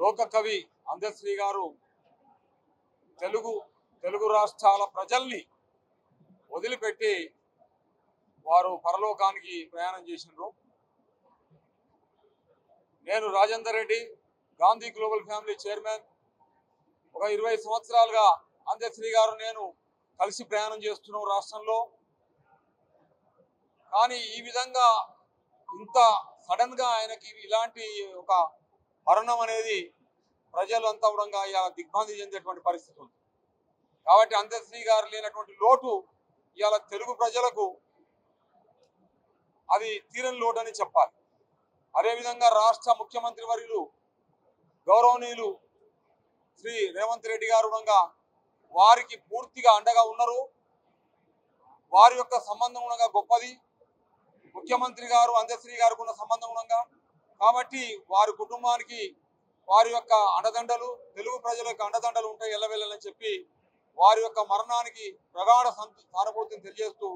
లోక కవి అందశ్రీ గారు తెలుగు తెలుగు రాష్ట్రాల ప్రజల్ని వదిలిపెట్టి వారు పరలోకానికి ప్రయాణం చేసినారు. నేను Rajender Reddy Gandhi global family chairman. ఒక ఇరవై సంవత్సరాలుగా అందశ్రీ గారు నేను కలిసి ప్రయాణం చేస్తున్నాం రాష్ట్రంలో. కానీ ఈ విధంగా ఇంత సడన్గా ఆయనకి ఇలాంటి ఒక మరణం అనేది ప్రజలంతా కూడా ఇలా దిగ్భ్రాంతి చెందేటువంటి పరిస్థితి ఉంది. కాబట్టి అందశ్రీ గారు లేనటువంటి లోటు ఇవాళ తెలుగు ప్రజలకు అది తీరని లోటు అని చెప్పాలి. అదేవిధంగా రాష్ట్ర ముఖ్యమంత్రి వర్యులు గౌరవనీయులు శ్రీ రేవంత్ రెడ్డి గారు వారికి పూర్తిగా అండగా ఉన్నారు. వారి యొక్క సంబంధం గొప్పది. ముఖ్యమంత్రి గారు అందశ్రీ గారికి ఉన్న సంబంధం కాబట్టి వారి కుటుంబానికి వారి యొక్క అండదండలు తెలుగు ప్రజల యొక్క అండదండలు ఉంటాయి ఎల్లవెళ్ళని చెప్పి వారి యొక్క మరణానికి ప్రగాఢ సానుభూతిని తెలియజేస్తూ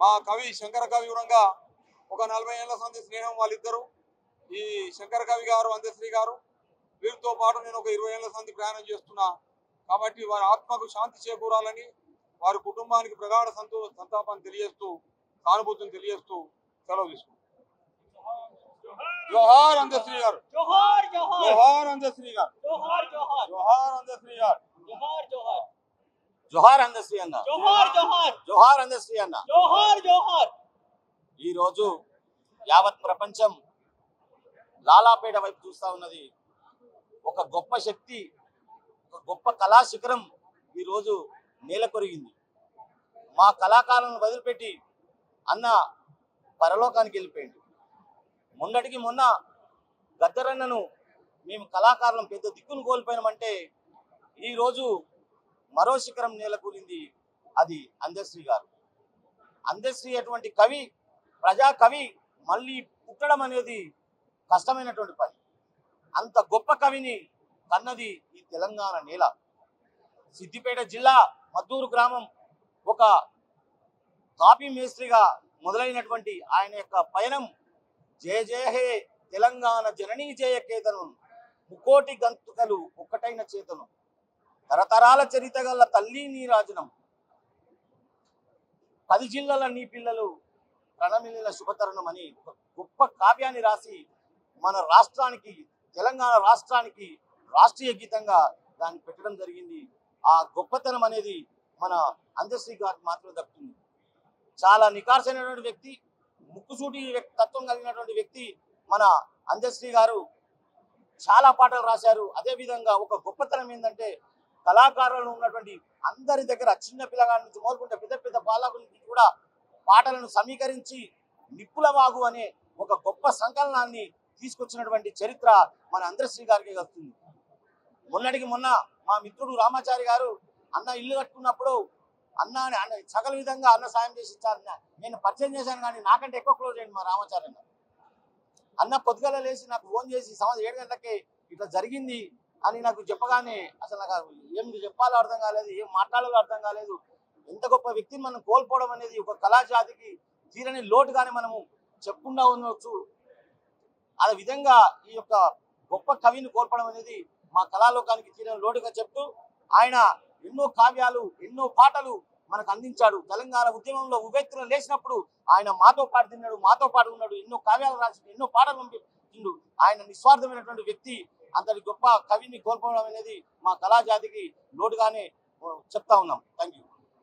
మా కవి శంకర కవి ఒక నలభై ఏళ్ళ సంది స్నేహం వాళ్ళిద్దరు ఈ శంకర కవి గారు అందశ్రీ గారు వీరితో పాటు నేను ఒక ఇరవై ఏళ్ళ సంది ప్రయాణం చేస్తున్నా. కాబట్టి వారి ఆత్మకు శాంతి చేకూరాలని వారి కుటుంబానికి ప్రగాఢ సంతో సంతాపాన్ని తెలియజేస్తూ సానుభూతిని తెలియజేస్తూ సెలవు తీసుకుంటాను జోహార్ అందశ్రీ గారు. జోహార్ జోహార్. జోహార్ అందశ్రీ గారు. జోహార్ జోహార్. జోహార్ అందశ్రీ గారు. జోహార్ జోహార్. జోహార్ అందశ్రీ అన్న. జోహార్ జోహార్. జోహార్ అందశ్రీ అన్న. జోహార్ జోహార్. ఈ రోజు యావత్ ప్రపంచం లాలాపేట వైపు చూస్తా ఉన్నది. ఒక గొప్ప శక్తి ఒక గొప్ప కళా శిఖరం ఈ రోజు నేల కొరిగింది. మా కళాకారులను వదిలిపెట్టి అన్న పరలోకానికి వెళ్ళిపోయింది. మొన్నటికి మొన్న గద్దరన్నను మేము కళాకారులం పెద్ద దిక్కును కోల్పోయినామంటే ఈరోజు మరో శిఖరం నేలకూలింది అది అందశ్రీ గారు. అందశ్రీ అటువంటి కవి ప్రజా కవి మళ్ళీ పుట్టడం అనేది కష్టమైనటువంటి పని. అంత గొప్ప కవిని కన్నది ఈ తెలంగాణ నేల. సిద్దిపేట జిల్లా మద్దూరు గ్రామం ఒక కాపీ మేస్త్రిగా మొదలైనటువంటి ఆయన యొక్క పయనం జయ జయ హే తెలంగాణ జననీ జయ కేతనం. ముకోటి గంతుకలు ఒక్కటైన చేతను. తరతరాల చరిత గల తల్లి నీరాజనం పది జిల్లాల నీ పిల్లలు ప్రణమిల్లిన శుభతరణం అని ఒక గొప్ప కావ్యాన్ని రాసి మన రాష్ట్రానికి తెలంగాణ రాష్ట్రానికి రాష్ట్రీయ గీతంగా దాన్ని పెట్టడం జరిగింది. ఆ గొప్పతనం అనేది మన అందశ్రీ గారికి మాత్రమే దక్కుతుంది. చాలా నికార్సైనటువంటి వ్యక్తి ముక్కుసూటి వ్యక్తి తత్వం కలిగినటువంటి వ్యక్తి మన అందశ్రీ గారు చాలా పాటలు రాశారు. అదే విధంగా ఒక గొప్పతనం ఏంటంటే కళాకారులు ఉన్నటువంటి అందరి దగ్గర చిన్న పిల్లగాడి నుంచి మొదలుకుంటే పెద్ద పెద్ద బాలకుల నుంచి కూడా పాటలను సమీకరించి నిప్పుల వాగు అనే ఒక గొప్ప సంకలనాన్ని తీసుకొచ్చినటువంటి చరిత్ర మన అందశ్రీ గారికి వస్తుంది మొన్నటికి మొన్న మా మిత్రుడు రామాచారి గారు అన్న ఇల్లు కట్టుకున్నప్పుడు అన్న అని విధంగా అన్న సాయం చేసి ఇచ్చారు నేను పరిచయం చేశాను కానీ నాకంటే ఎక్కువ క్లోజ్ అయ్యింది మా రామాచార్య అన్న పొద్దుగల లేచి నాకు ఫోన్ చేసి సంవత్సరం ఏడు గంటలకి ఇట్లా జరిగింది అని నాకు చెప్పగానే అసలు నాకు ఏం చెప్పాలో అర్థం కాలేదు ఏం మాట్లాడాలో అర్థం కాలేదు. ఎంత గొప్ప వ్యక్తిని మనం కోల్పోవడం అనేది ఒక కళాజాతికి తీరని లోటుగానే మనము చెప్పకుండా ఉండవచ్చు ఆ విధంగా ఈ యొక్క గొప్ప కవిని కోల్పోవడం అనేది మా కళాలోకానికి తీరని లోటుగా చెప్తూ ఆయన ఎన్నో కావ్యాలు ఎన్నో పాటలు మనకు అందించాడు. తెలంగాణ ఉద్యమంలో ఉవ్వెత్తున లేచినప్పుడు ఆయన మాతో పాటు తిన్నాడు మాతో పాటు ఉన్నాడు ఎన్నో కావ్యాలు రాసి ఎన్నో పాటలు పంపిండు ఆయన నిస్వార్థమైనటువంటి వ్యక్తి అంతటి గొప్ప కవిని కోల్పోవడం అనేది మా కళాజాతికి లోటుగానే చెప్తా ఉన్నాం. Thank you